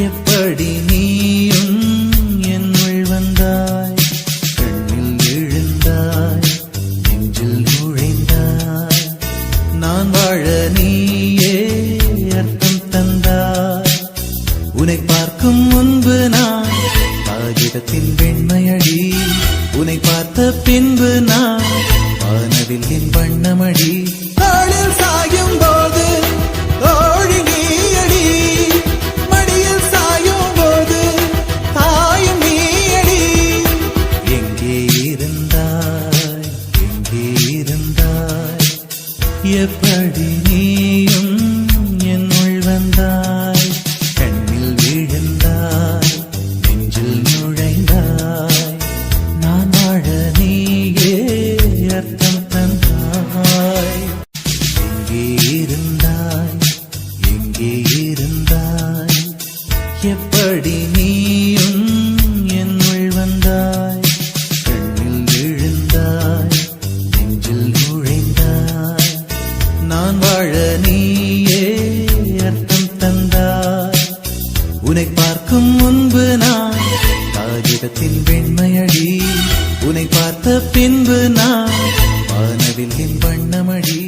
எப்படி நீயும் என்னுள் வந்தாய்? கண்ணில் எழுந்தாய் நெஞ்சில் நுழைந்தாய். நான் வாழ நீயே அர்த்தம் தந்தாய். உன்னை பார்க்கும் முன்பு நான் காகிதத்தின் வெண்மையடி உன்னை பார்த்த பின்பு நான் வானவில் என் வண்ணமடி நாளில் சாயும் எப்படி நீயும் என்னுள் வந்தாய். கண்ணில் விழுந்தாய் நெஞ்சில் நுழைந்தாய். நான் வாழ நீயே அர்த்தம் தந்தாய். இங்கே இருந்த நான் வாழ நீயே அர்த்தம் தந்தாய். உனை பார்க்கும் முன்பு நான் காகிதத்தின் வெண்மையடி உனை பார்த்த பின்பு நான் வானவில் என் வண்ணமடி